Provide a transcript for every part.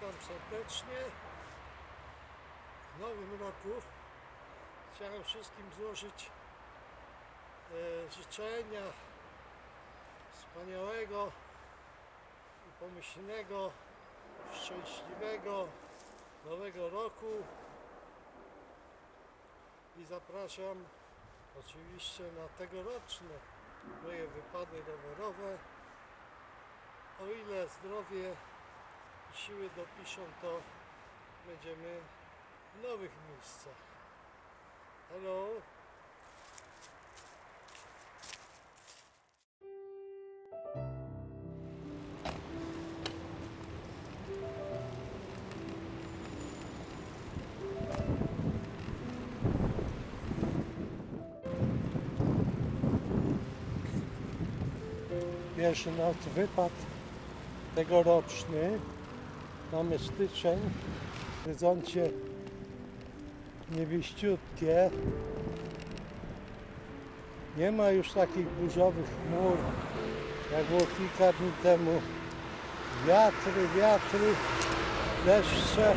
serdecznie. W nowym roku chciałem wszystkim złożyć e, życzenia wspaniałego pomyślnego, szczęśliwego nowego roku i zapraszam oczywiście na tegoroczne moje wypady rowerowe. O ile zdrowie siły dopiszą, to będziemy w nowych miejscach. Hello. Pierwszy nasz wypad tegoroczny. Mamy styczeń. W horyzoncie niebiściutkie. Nie ma już takich burzowych chmur, jak było kilka dni temu. Wiatry, wiatry, deszcze,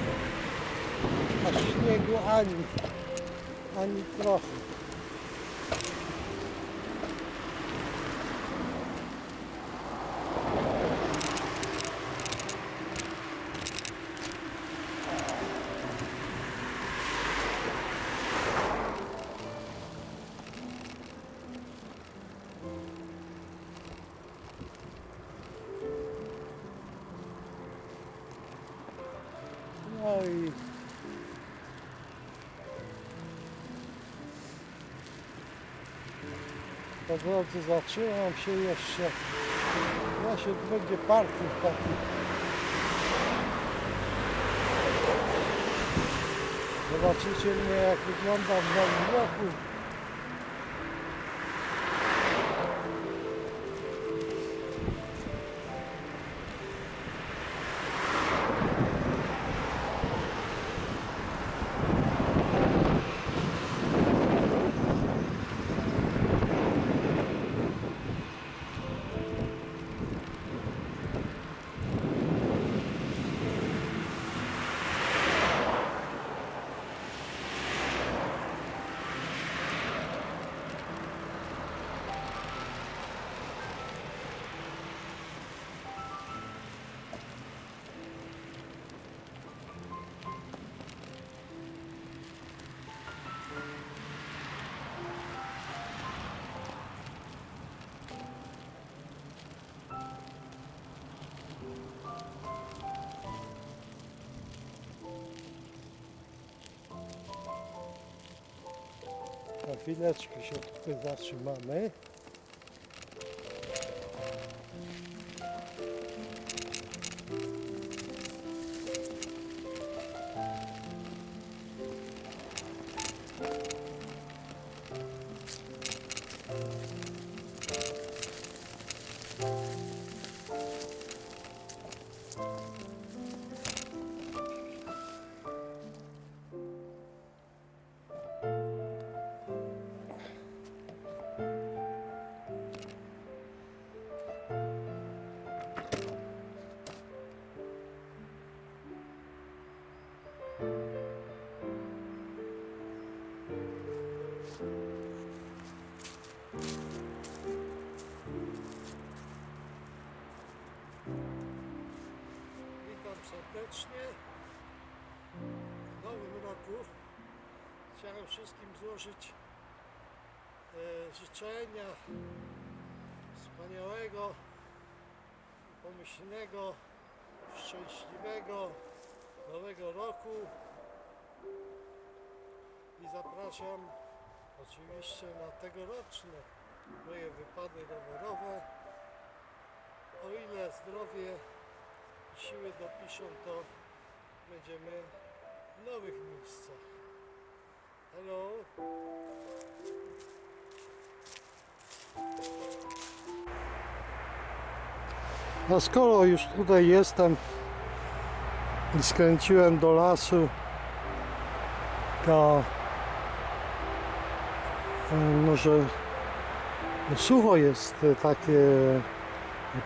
a śniegu ani, ani trochę. Po drodze zatrzymam się jeszcze. Ja się będzie parking taki. Zobaczycie mnie jak wygląda w nowym roku. Chwileczkę się tutaj zatrzymamy. Chciałem wszystkim złożyć e, życzenia wspaniałego, pomyślnego, szczęśliwego nowego roku i zapraszam oczywiście na tegoroczne moje wypady rowerowe. O ile zdrowie i siły dopiszą, to będziemy w nowych miejscach. Hello. No skoro już tutaj jestem i skręciłem do lasu, to e, może sucho jest e, takie,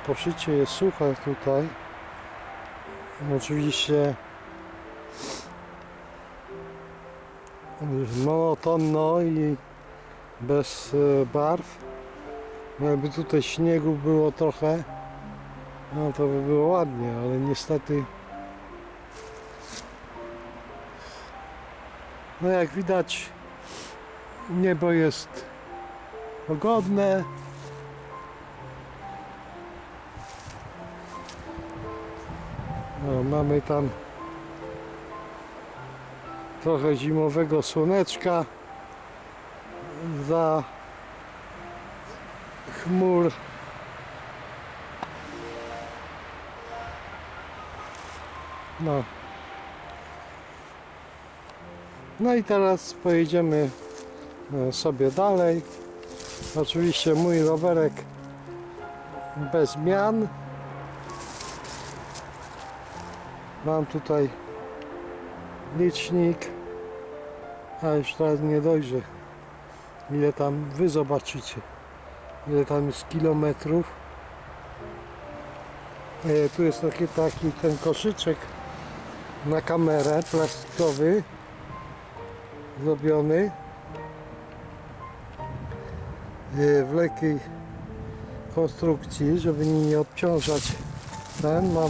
poszycie jest suche tutaj. Oczywiście monotonno i bez e, barw. No Jakby tutaj śniegu było trochę, no to by było ładnie, ale niestety no jak widać niebo jest pogodne. No, mamy tam trochę zimowego słoneczka za chmur. No. No i teraz pojedziemy e, sobie dalej. Oczywiście mój rowerek bez zmian. Mam tutaj licznik, a już teraz nie dojrzę ile tam wy zobaczycie ile tam jest kilometrów. E, tu jest taki, taki ten koszyczek na kamerę plastikowy zrobiony. E, w lekkiej konstrukcji żeby nie obciążać. Ten mam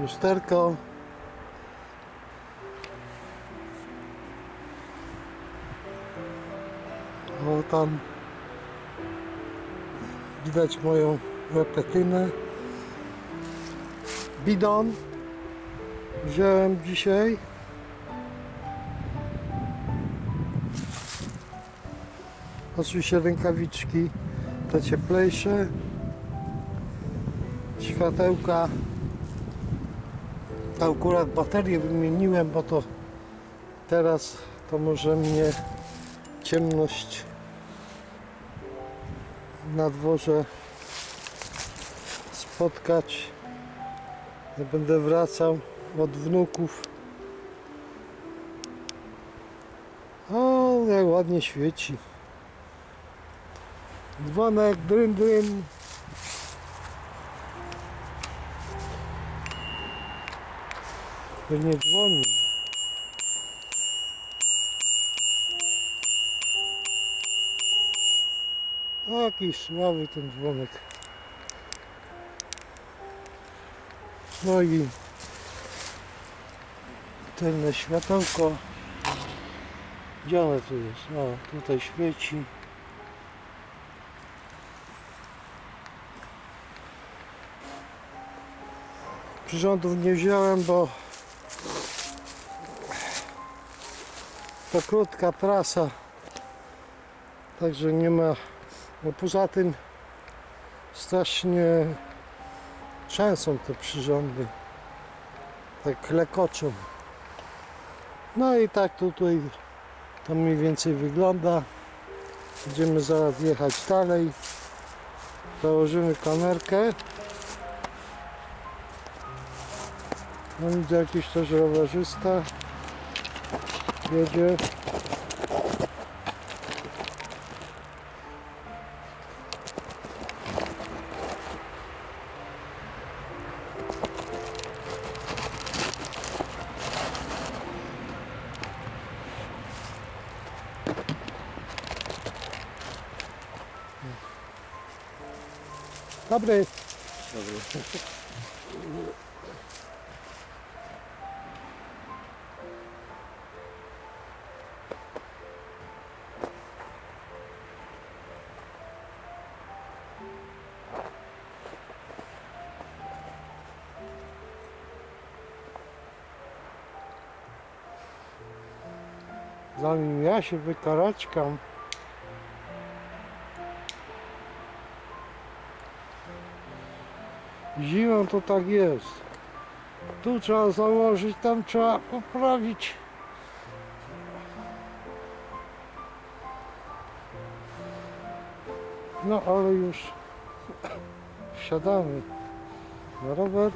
lusterko o tam widać moją repetynę. Bidon wziąłem dzisiaj. Oczywiście rękawiczki te cieplejsze. Światełka. Akurat baterię wymieniłem bo to teraz to może mnie ciemność na dworze spotkać ja będę wracał od wnuków. O jak ładnie świeci. Dzwonek dryn dryn. Nie dzwoni Jaki słaby ten dzwonek. No i tylne światełko. Gdzie one tu jest? O, tutaj świeci. Przyrządów nie wziąłem, bo to krótka trasa. Także nie ma poza tym strasznie trzęsą te przyrządy. Tak lekoczą. No i tak tutaj to mniej więcej wygląda. Będziemy zaraz jechać dalej. Założymy kamerkę. No widzę jakiś też rowerzysta. Jedzie. Dobry. Zanim ja się wykaraczkam, Zimą to tak jest. Tu trzeba założyć, tam trzeba poprawić. No ale już wsiadamy na rower.